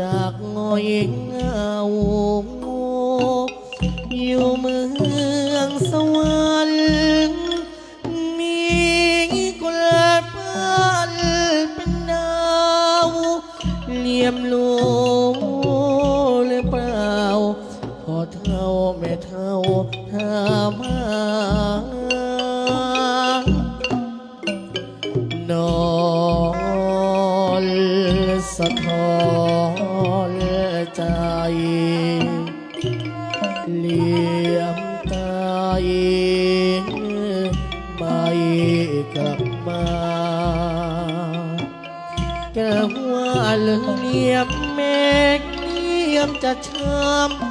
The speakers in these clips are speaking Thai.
จากงอยเงาอยู่เมืองสวรรค์มีกุหลาบบ้านเป็นดาวเลี่ยมลูหรือเปล่า พอเท่าแม่เท่าถามานอนสะท้อน ใจเลี่ยมตายไม่กลับมาแก้วว่าเลี่ยมเมฆเลี่ยมจะช้ำล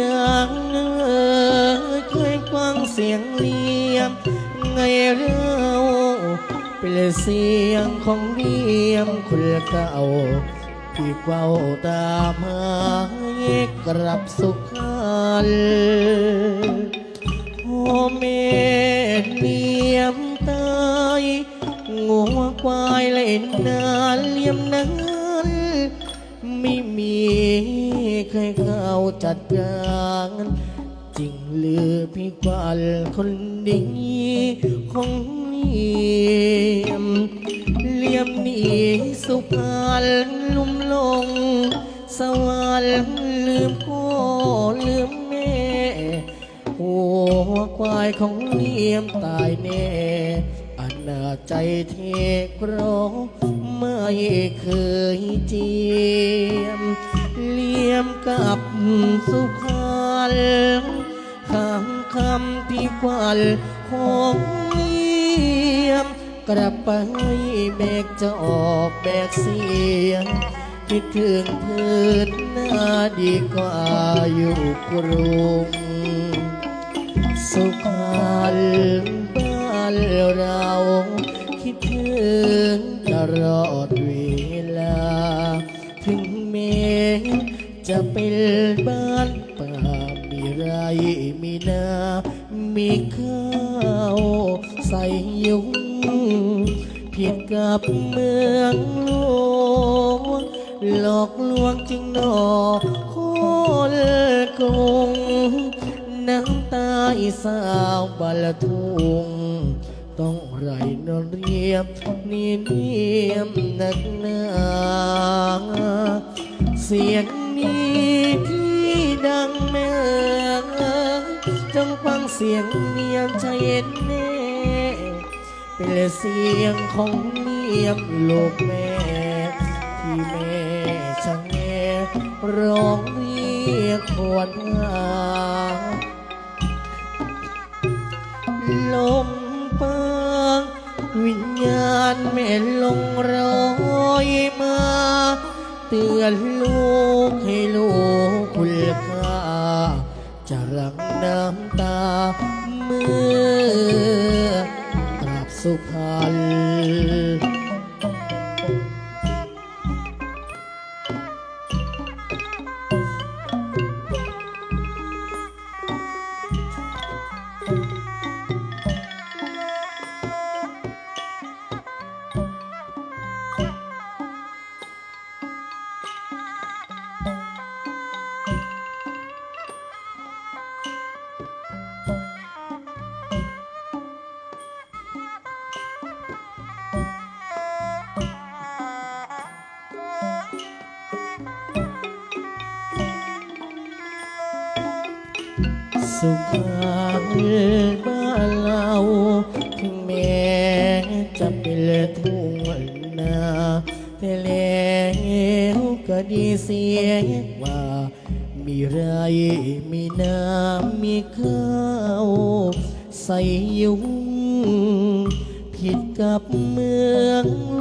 ดังเคยฟังเสียงเลียมไงเราเป็นเสียงของเลียมคนเก่าที่เฝ้าตามหากลับสุขันพ่อแม่เลี้ยมตายงัวควายเล่นนาเลียมนั้น ใครเข้าจัดการจริงหรือพี่กวาลคนดีของเลี่ยมเลี่ยมนี่สุพรรณลุ่มลง สวรรค์ลืมพ่อลืมแม่หัวควายของเลี่ยมตายแน่อันนาใจเทกรองไม่เคยเจียม เทียมกับสุพรรณคำคำที่กวาลของเลี่ยมกลับไปแบกจะออกแบกเสียง คิดถึงพื้นหน้าดีกว่าอยู่กรุง สุขภัณบ้านเรา คิดถึงตลอดเว จะเป็นบ้านป่ามีไรมีนา มีข้าวใส่ยุงผิดกับเมืองหลวงหลอกลวงจริงหนอคนกรุงน้ำตาอีสาวบาลทุงต้องไรนอนเรียบนี่เนียมนักหนาเสียง นี้ที่ดังแม่จงฟังเสียงเนียมใจเย็นแน่เป็นเสียงของเนียมลูกแม่ที่แม่ช่างแง่ร้องเรียกควรหาลมปางวิญญาณแม่ลงรอยมา เตือนลูก ให้ลูกคุณค่าจะรักน้ำ สุขาบ้านเราถึงแม้จะเป็นทุ่งนาแต่แล้วก็ดีเสียว่า มีไรมีน้ำมีข้าวใส่ยุงผิดกับเมืองหล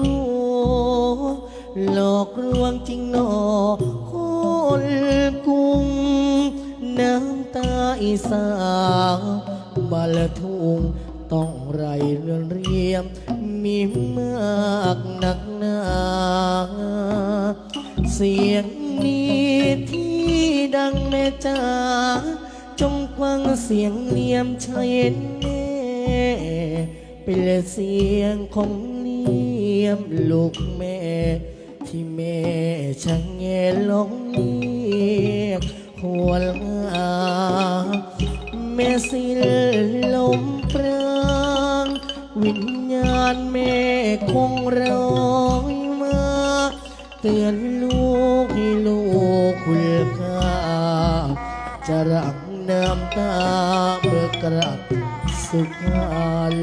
วงหลอกลวงจริงหนอคนกรุง ตาอีสาวบาลทุงต้องไรเรือนเรียม มีมากหนักหนา เสียงนี้ที่ดังแม่จ๋าจงฟังเสียงเนียมชายแน่เป็นเสียงของเนียมลูกแม่ ที่แม่ช่างแงลงเรียกหัวลาแม่สิลมปรางวิญญาณแม่คงร้อยมา เตือนลูกให้ลูกคุณค่าจะรักน้ำตาเมื่อกลับสุพรร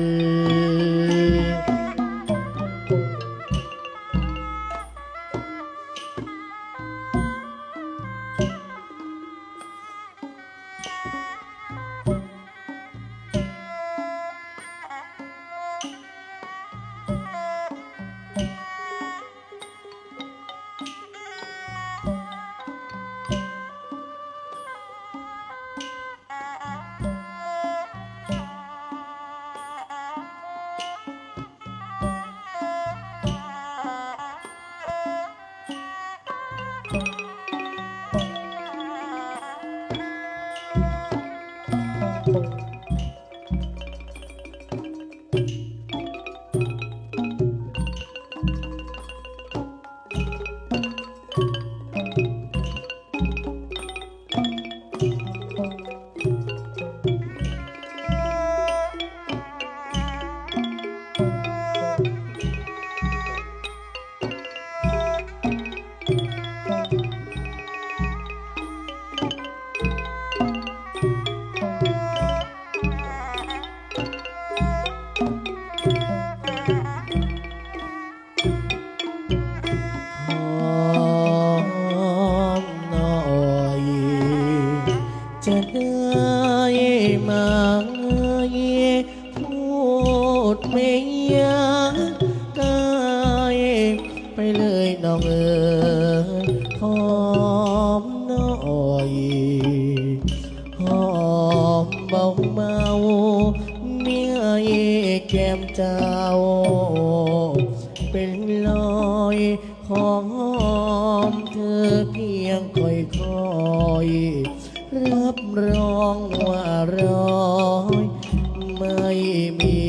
ม่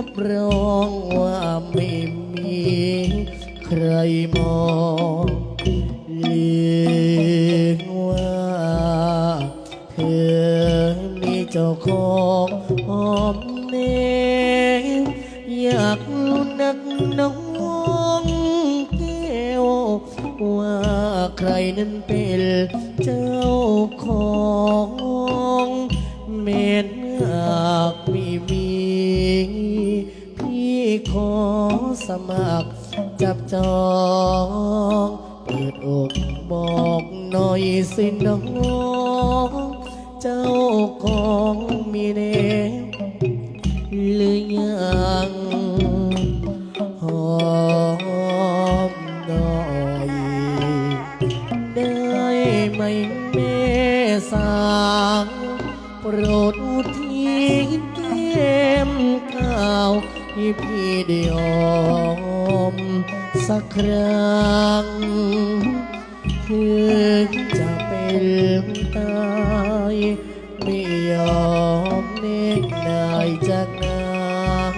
รับรองว่าไม่มีใครมอง จองเปิดอกบอกหน่อยสิน้องเจ้าของมีเนหรือยังหอมหน่อยได้ไหมแม่สางโปรดอุทิศแก้มข้าวให้พี่ได้หอม สักครั้งถึงจะเป็นตายไม่ยอมเน็กนายจากนาง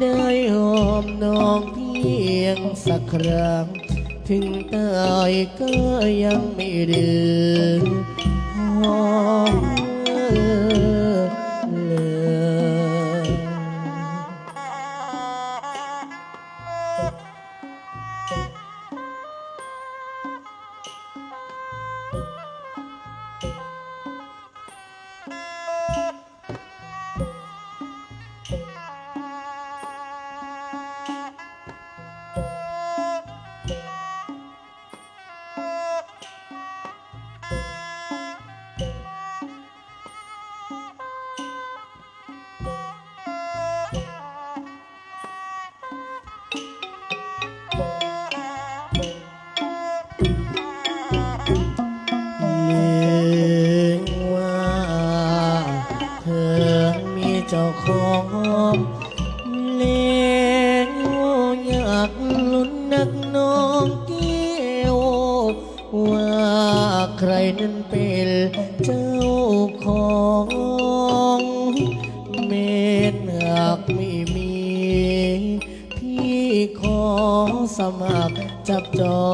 ได้หอมน้องเพียงสักครั้ง ถึงตายก็ยังไม่ดื้อ ของเม็ดหากไม่มี พี่ขอสมัครจับจอ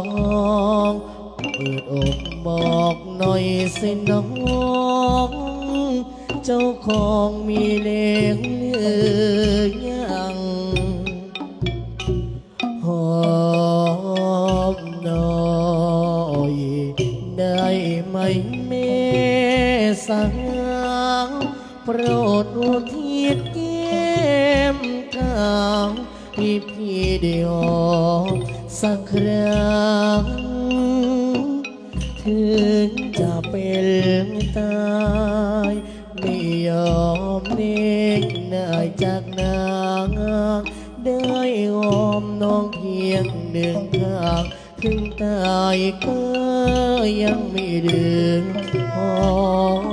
งเปิดอกบอกหน่อยสิน้อง เจ้าของมีเลี้ยงหลือาวให้พี่ได้หอมสักครั้งถึงจะเป็นตายไม่ยอมเน็กนายจากนางได้ออมน้องเพียงหนึ่งข้างถึงตายก็ยังไม่ดึงหอ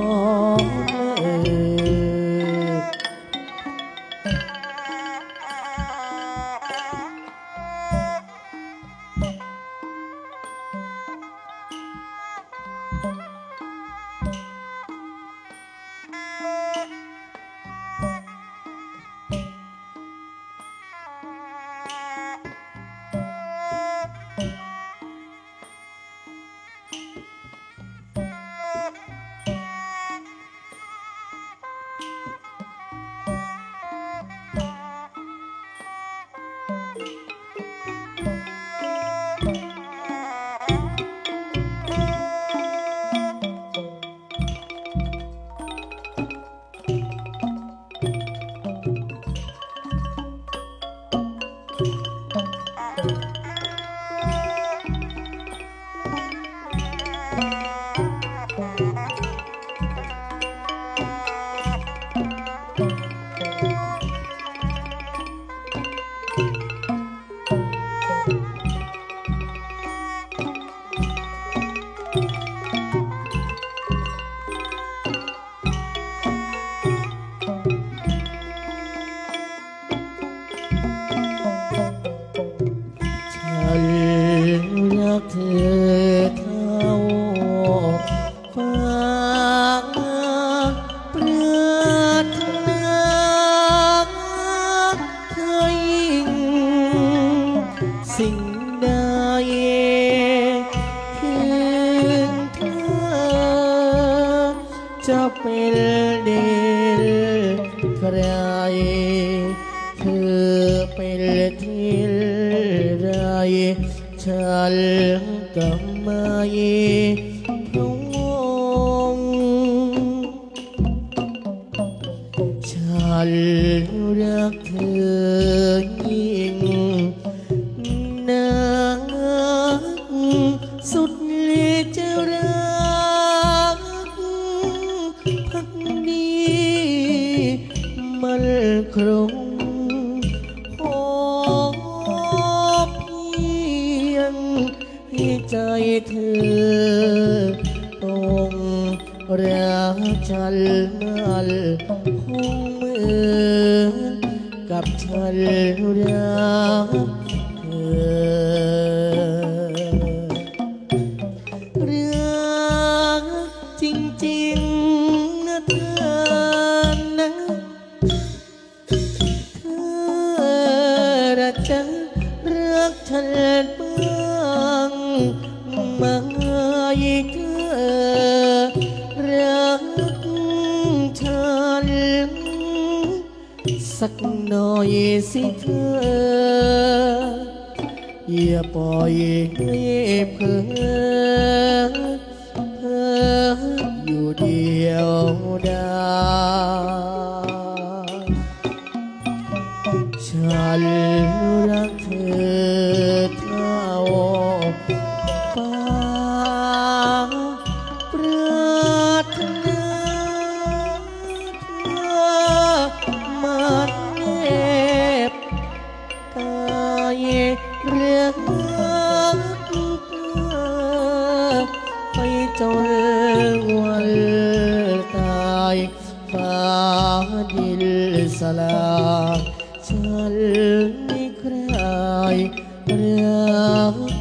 เ잘 노력해 mudah rượu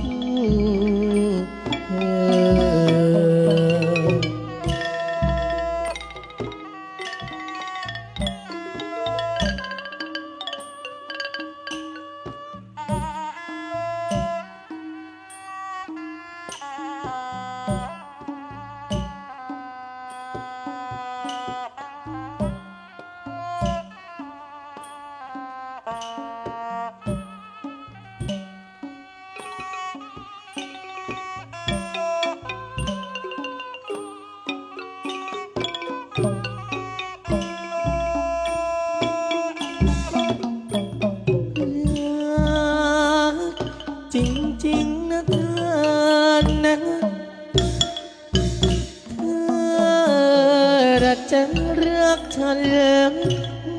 ฉัน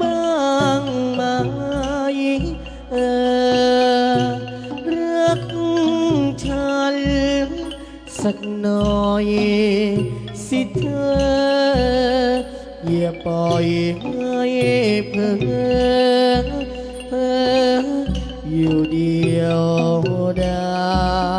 บ้างไหมเออรักฉันสักหน่อยสิเธอ อย่าปล่อยให้เพ้ออยู่เดียวดาย